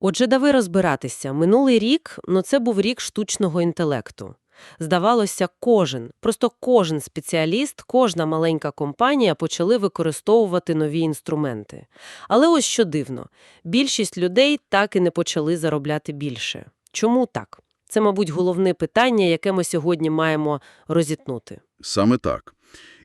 Отже, давай розбиратися. Минулий рік, ну це був рік штучного інтелекту. Здавалося, кожен, просто кожен спеціаліст, кожна маленька компанія почали використовувати нові інструменти. Але ось що дивно, більшість людей так і не почали заробляти більше. Чому так? Це, мабуть, головне питання, яке ми сьогодні маємо розітнути. Саме так.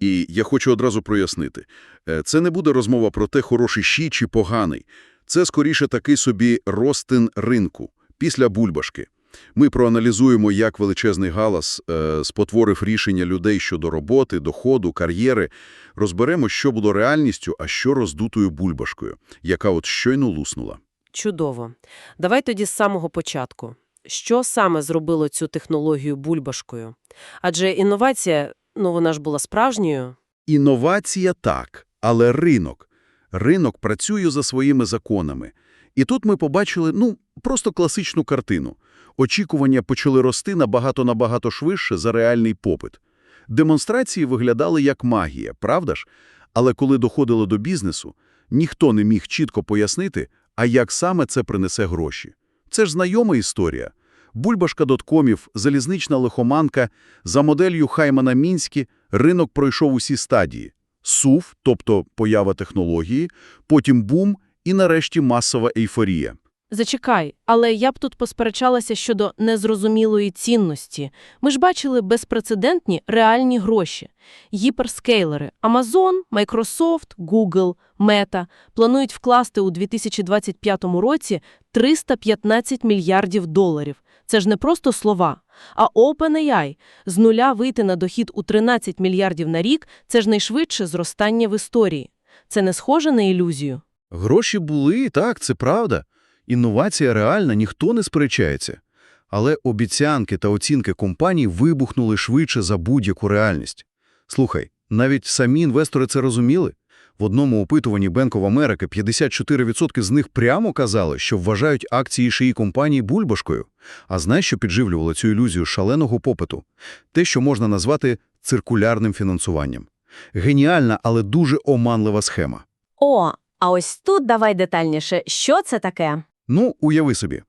І я хочу одразу прояснити. Е, Це не буде розмова про те, хороший щі чи поганий. Це скоріше такий собі ростин ринку після бульбашки. Ми проаналізуємо, як величезний галас е, спотворив рішення людей щодо роботи, доходу, кар'єри. Розберемо, що було реальністю, а що роздутою бульбашкою, яка от щойно луснула. Чудово. Давай тоді з самого початку. Що саме зробило цю технологію бульбашкою? Адже інновація, ну вона ж була справжньою. Інновація – так, але ринок. Ринок працює за своїми законами. І тут ми побачили, ну, просто класичну картину. Очікування почали рости набагато-набагато швидше за реальний попит. Демонстрації виглядали як магія, правда ж? Але коли доходило до бізнесу, ніхто не міг чітко пояснити, а як саме це принесе гроші. Це ж знайома історія. Бульбашка доткомів, залізнична лихоманка, за моделлю Хаймана Мінські ринок пройшов усі стадії. СУВ, тобто поява технології, потім бум і нарешті масова ейфорія. Зачекай, але я б тут посперечалася щодо незрозумілої цінності. Ми ж бачили безпрецедентні реальні гроші. Гіперскейлери Amazon, Microsoft, Google, Meta планують вкласти у 2025 році 315 мільярдів доларів. Це ж не просто слова. А OpenAI з нуля вийти на дохід у 13 мільярдів на рік – це ж найшвидше зростання в історії. Це не схоже на ілюзію? Гроші були, так, це правда. Інновація реальна, ніхто не сперечається. Але обіцянки та оцінки компаній вибухнули швидше за будь-яку реальність. Слухай, навіть самі інвестори це розуміли. В одному опитуванні Bank of America 54% з них прямо казали, що вважають акції шиї компанії бульбашкою. А знаєш, що підживлювало цю ілюзію шаленого попиту? Те, що можна назвати циркулярним фінансуванням. Геніальна, але дуже оманлива схема. О, а ось тут давай детальніше, що це таке? Ну, уяви собі.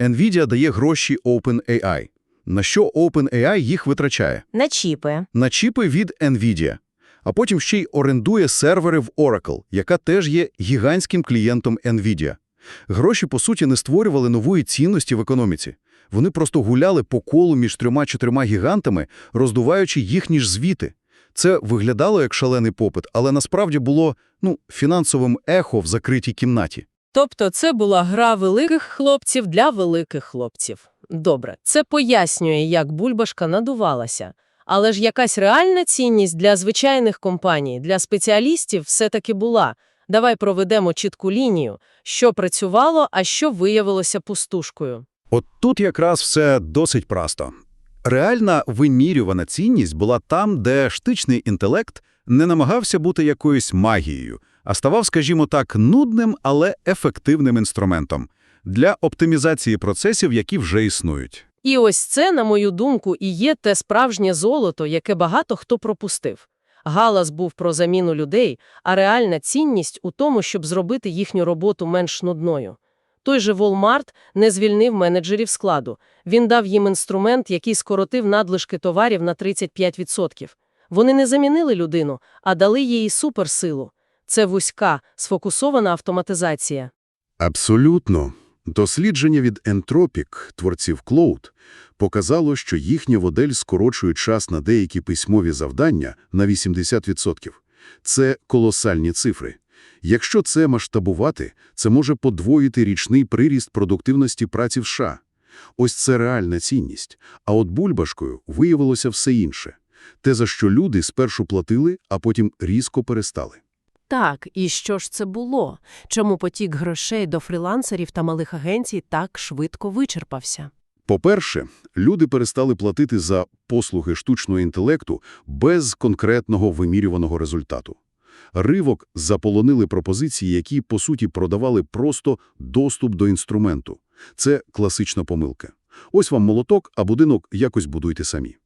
NVIDIA дає гроші OpenAI. На що OpenAI їх витрачає? На чіпи. На чіпи від NVIDIA. А потім ще й орендує сервери в Oracle, яка теж є гігантським клієнтом NVIDIA. Гроші, по суті, не створювали нової цінності в економіці. Вони просто гуляли по колу між трьома-чотирма гігантами, роздуваючи їхні ж звіти. Це виглядало як шалений попит, але насправді було, ну, фінансовим ехо в закритій кімнаті. Тобто це була гра великих хлопців для великих хлопців. Добре, це пояснює, як бульбашка надувалася. Але ж якась реальна цінність для звичайних компаній, для спеціалістів все-таки була. Давай проведемо чітку лінію, що працювало, а що виявилося пустушкою. От тут якраз все досить просто. Реальна вимірювана цінність була там, де штучний інтелект не намагався бути якоюсь магією, а ставав, скажімо так, нудним, але ефективним інструментом для оптимізації процесів, які вже існують. І ось це, на мою думку, і є те справжнє золото, яке багато хто пропустив. Галас був про заміну людей, а реальна цінність у тому, щоб зробити їхню роботу менш нудною. Той же Walmart не звільнив менеджерів складу. Він дав їм інструмент, який скоротив надлишки товарів на 35%. Вони не замінили людину, а дали їй суперсилу. Це вузька, сфокусована автоматизація. Абсолютно. Дослідження від Entropic, творців Cloud, показало, що їхня модель скорочує час на деякі письмові завдання на 80%. Це колосальні цифри. Якщо це масштабувати, це може подвоїти річний приріст продуктивності праці в США. Ось це реальна цінність. А от бульбашкою виявилося все інше. Те, за що люди спершу платили, а потім різко перестали. Так, і що ж це було? Чому потік грошей до фрілансерів та малих агенцій так швидко вичерпався? По-перше, люди перестали платити за послуги штучного інтелекту без конкретного вимірюваного результату. Ривок заполонили пропозиції, які, по суті, продавали просто доступ до інструменту. Це класична помилка. Ось вам молоток, а будинок якось будуйте самі.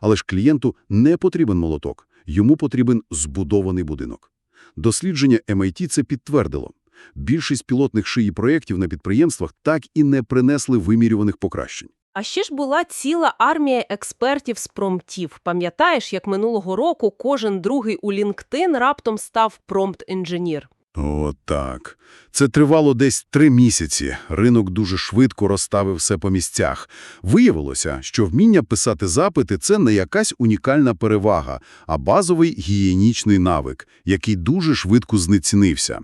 Але ж клієнту не потрібен молоток, йому потрібен збудований будинок. Дослідження MIT це підтвердило. Більшість пілотних шиї проєктів на підприємствах так і не принесли вимірюваних покращень. А ще ж була ціла армія експертів з промптів. Пам'ятаєш, як минулого року кожен другий у LinkedIn раптом став промпт-інженір? О, так. Це тривало десь три місяці. Ринок дуже швидко розставив все по місцях. Виявилося, що вміння писати запити – це не якась унікальна перевага, а базовий гігієнічний навик, який дуже швидко знецінився.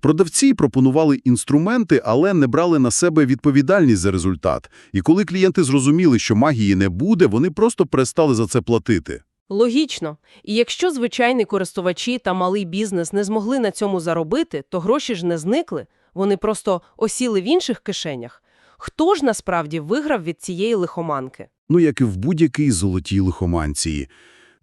Продавці пропонували інструменти, але не брали на себе відповідальність за результат. І коли клієнти зрозуміли, що магії не буде, вони просто перестали за це платити. Логічно. І якщо звичайні користувачі та малий бізнес не змогли на цьому заробити, то гроші ж не зникли, вони просто осіли в інших кишенях. Хто ж насправді виграв від цієї лихоманки? Ну, як і в будь-якій золотій лихоманції.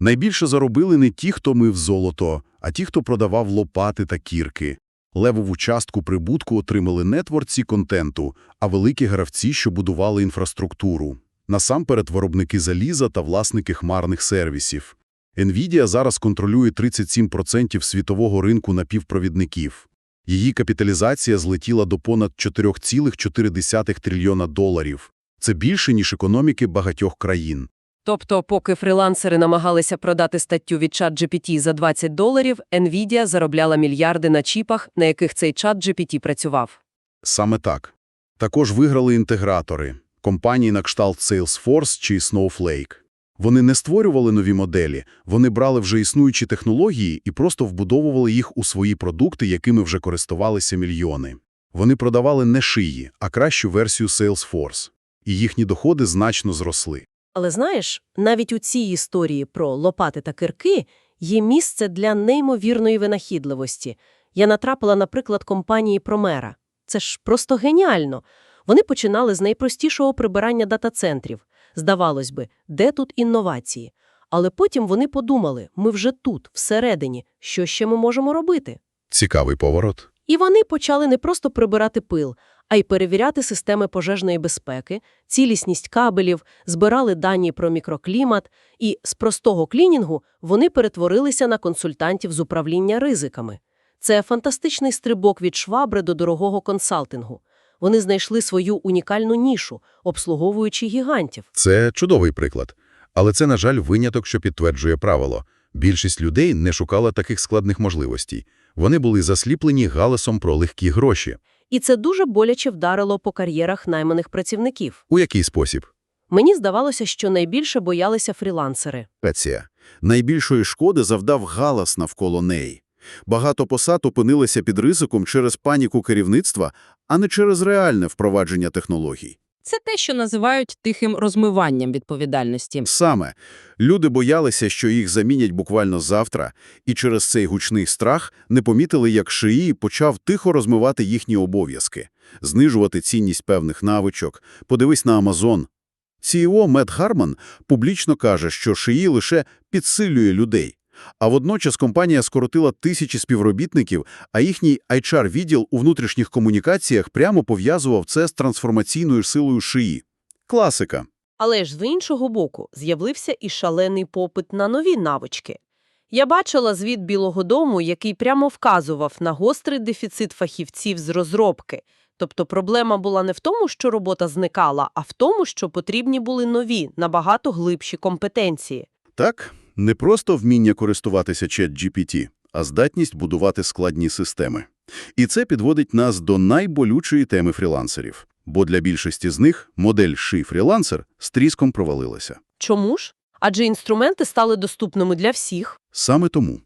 Найбільше заробили не ті, хто мив золото, а ті, хто продавав лопати та кірки. Левову частку прибутку отримали не творці контенту, а великі гравці, що будували інфраструктуру. Насамперед виробники заліза та власники хмарних сервісів. NVIDIA зараз контролює 37% світового ринку напівпровідників. Її капіталізація злетіла до понад 4,4 трильйона доларів. Це більше, ніж економіки багатьох країн. Тобто, поки фрілансери намагалися продати статтю від ChatGPT за 20 доларів, NVIDIA заробляла мільярди на чіпах, на яких цей ChatGPT працював. Саме так. Також виграли інтегратори – компанії на кшталт Salesforce чи Snowflake. Вони не створювали нові моделі, вони брали вже існуючі технології і просто вбудовували їх у свої продукти, якими вже користувалися мільйони. Вони продавали не шиї, а кращу версію Salesforce. І їхні доходи значно зросли. Але знаєш, навіть у цій історії про лопати та кирки є місце для неймовірної винахідливості. Я натрапила, наприклад, компанії Промера. Це ж просто геніально. Вони починали з найпростішого прибирання дата-центрів. Здавалось би, де тут інновації? Але потім вони подумали, ми вже тут, всередині, що ще ми можемо робити? Цікавий поворот. І вони почали не просто прибирати пил, а й перевіряти системи пожежної безпеки, цілісність кабелів, збирали дані про мікроклімат, і з простого клінінгу вони перетворилися на консультантів з управління ризиками. Це фантастичний стрибок від швабри до дорогого консалтингу. Вони знайшли свою унікальну нішу, обслуговуючи гігантів. Це чудовий приклад. Але це, на жаль, виняток, що підтверджує правило. Більшість людей не шукала таких складних можливостей. Вони були засліплені галасом про легкі гроші. І це дуже боляче вдарило по кар'єрах найманих працівників. У який спосіб? Мені здавалося, що найбільше боялися фрілансери. Пеція. Найбільшої шкоди завдав галас навколо неї. Багато посад опинилися під ризиком через паніку керівництва, а не через реальне впровадження технологій. Це те, що називають тихим розмиванням відповідальності. Саме люди боялися, що їх замінять буквально завтра, і через цей гучний страх не помітили, як шиї почав тихо розмивати їхні обов'язки, знижувати цінність певних навичок. Подивись на Амазон. CEO Мет Гарман публічно каже, що шиї лише підсилює людей. А водночас компанія скоротила тисячі співробітників, а їхній HR-відділ у внутрішніх комунікаціях прямо пов'язував це з трансформаційною силою шиї. Класика. Але ж з іншого боку з'явився і шалений попит на нові навички. Я бачила звіт Білого дому, який прямо вказував на гострий дефіцит фахівців з розробки. Тобто проблема була не в тому, що робота зникала, а в тому, що потрібні були нові, набагато глибші компетенції. Так, не просто вміння користуватися ChatGPT, а здатність будувати складні системи. І це підводить нас до найболючої теми фрілансерів. Бо для більшості з них модель «Ши фрілансер» з тріском провалилася. Чому ж? Адже інструменти стали доступними для всіх. Саме тому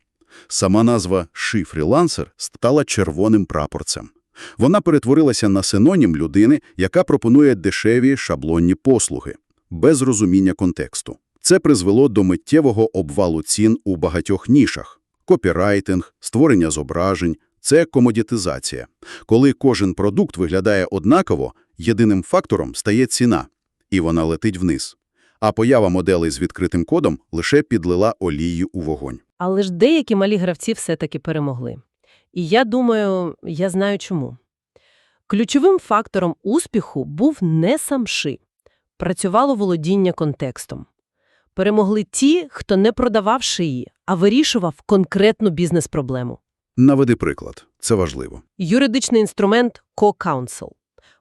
сама назва «Ши фрілансер» стала червоним прапорцем. Вона перетворилася на синонім людини, яка пропонує дешеві шаблонні послуги, без розуміння контексту. Це призвело до миттєвого обвалу цін у багатьох нішах. Копірайтинг, створення зображень – це комодітизація. Коли кожен продукт виглядає однаково, єдиним фактором стає ціна, і вона летить вниз. А поява моделей з відкритим кодом лише підлила олію у вогонь. Але ж деякі малі гравці все-таки перемогли. І я думаю, я знаю чому. Ключовим фактором успіху був не сам ши. Працювало володіння контекстом. Перемогли ті, хто не продавав шиї, а вирішував конкретну бізнес-проблему. Наведи приклад. Це важливо. Юридичний інструмент Co-Counsel.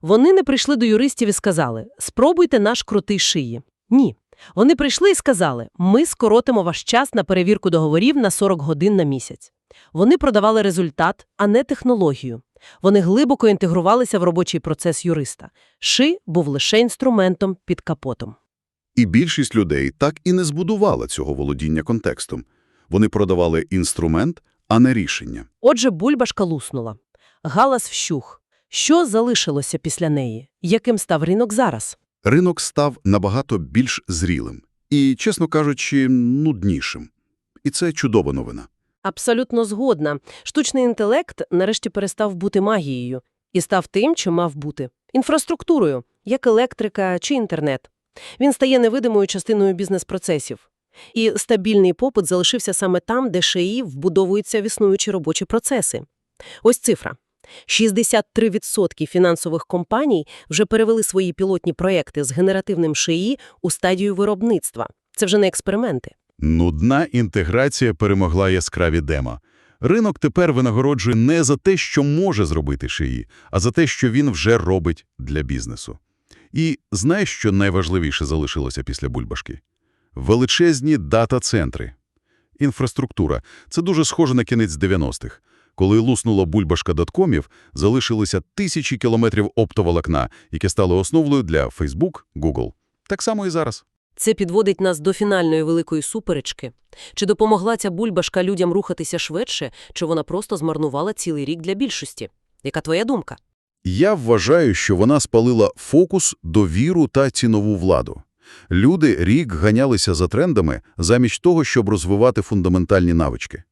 Вони не прийшли до юристів і сказали «спробуйте наш крутий шиї». Ні. Вони прийшли і сказали «ми скоротимо ваш час на перевірку договорів на 40 годин на місяць». Вони продавали результат, а не технологію. Вони глибоко інтегрувалися в робочий процес юриста. Ши був лише інструментом під капотом. І більшість людей так і не збудувала цього володіння контекстом. Вони продавали інструмент, а не рішення. Отже, бульбашка луснула. Галас вщух. Що залишилося після неї? Яким став ринок зараз? Ринок став набагато більш зрілим і, чесно кажучи, нуднішим. І це чудова новина. Абсолютно згодна. Штучний інтелект нарешті перестав бути магією і став тим, що мав бути – інфраструктурою, як електрика чи інтернет. Він стає невидимою частиною бізнес-процесів. І стабільний попит залишився саме там, де ШИІ вбудовуються в існуючі робочі процеси. Ось цифра. 63% фінансових компаній вже перевели свої пілотні проекти з генеративним ШИІ у стадію виробництва. Це вже не експерименти. Нудна інтеграція перемогла яскраві демо. Ринок тепер винагороджує не за те, що може зробити шиї, а за те, що він вже робить для бізнесу. І знаєш, що найважливіше залишилося після бульбашки? Величезні дата-центри. Інфраструктура. Це дуже схоже на кінець 90-х. Коли луснула бульбашка доткомів, залишилося тисячі кілометрів оптоволокна, яке стало основою для Facebook, Google. Так само і зараз. Це підводить нас до фінальної великої суперечки. Чи допомогла ця бульбашка людям рухатися швидше, чи вона просто змарнувала цілий рік для більшості? Яка твоя думка? Я вважаю, що вона спалила фокус, довіру та цінову владу. Люди рік ганялися за трендами замість того, щоб розвивати фундаментальні навички.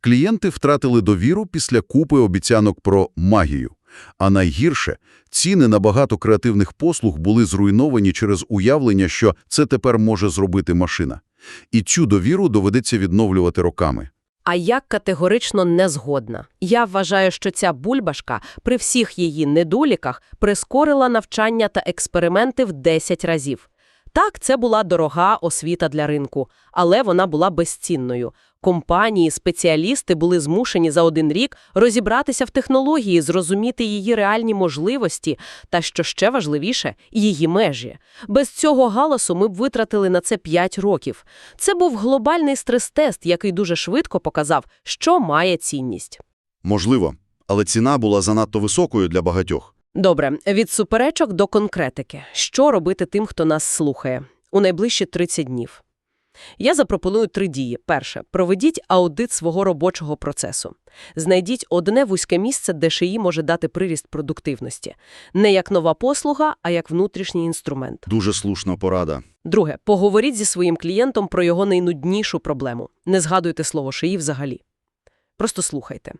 Клієнти втратили довіру після купи обіцянок про магію. А найгірше – ціни на багато креативних послуг були зруйновані через уявлення, що це тепер може зробити машина. І цю довіру доведеться відновлювати роками. А я категорично не згодна. Я вважаю, що ця бульбашка при всіх її недоліках прискорила навчання та експерименти в 10 разів. Так, це була дорога освіта для ринку, але вона була безцінною. Компанії, спеціалісти були змушені за один рік розібратися в технології, зрозуміти її реальні можливості та, що ще важливіше, її межі. Без цього галасу ми б витратили на це 5 років. Це був глобальний стрес-тест, який дуже швидко показав, що має цінність. Можливо, але ціна була занадто високою для багатьох. Добре, від суперечок до конкретики. Що робити тим, хто нас слухає? У найближчі 30 днів. Я запропоную три дії. Перше. Проведіть аудит свого робочого процесу. Знайдіть одне вузьке місце, де ШИІ може дати приріст продуктивності. Не як нова послуга, а як внутрішній інструмент. Дуже слушна порада. Друге. Поговоріть зі своїм клієнтом про його найнуднішу проблему. Не згадуйте слово «шиї» взагалі. Просто слухайте.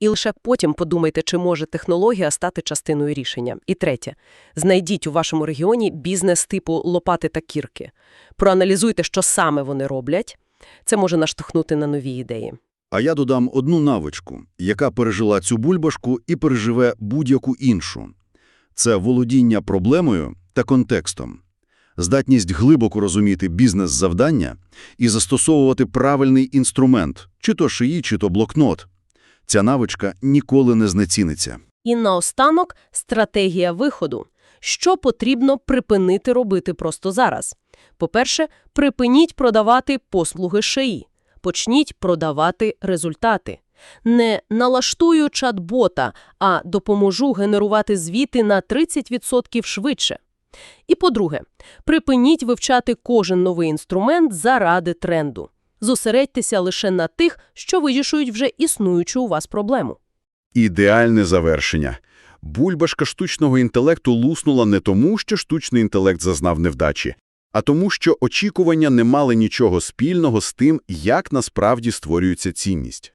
І лише потім подумайте, чи може технологія стати частиною рішення. І третє. Знайдіть у вашому регіоні бізнес типу лопати та кірки. Проаналізуйте, що саме вони роблять. Це може наштовхнути на нові ідеї. А я додам одну навичку, яка пережила цю бульбашку і переживе будь-яку іншу. Це володіння проблемою та контекстом. Здатність глибоко розуміти бізнес-завдання і застосовувати правильний інструмент, чи то шиї, чи то блокнот. Ця навичка ніколи не знеціниться. І наостанок – стратегія виходу. Що потрібно припинити робити просто зараз? По-перше, припиніть продавати послуги ШИІ. Почніть продавати результати. Не налаштую чат-бота, а допоможу генерувати звіти на 30% швидше. І по-друге, припиніть вивчати кожен новий інструмент заради тренду. Зосередьтеся лише на тих, що вирішують вже існуючу у вас проблему. Ідеальне завершення. Бульбашка штучного інтелекту луснула не тому, що штучний інтелект зазнав невдачі, а тому, що очікування не мали нічого спільного з тим, як насправді створюється цінність.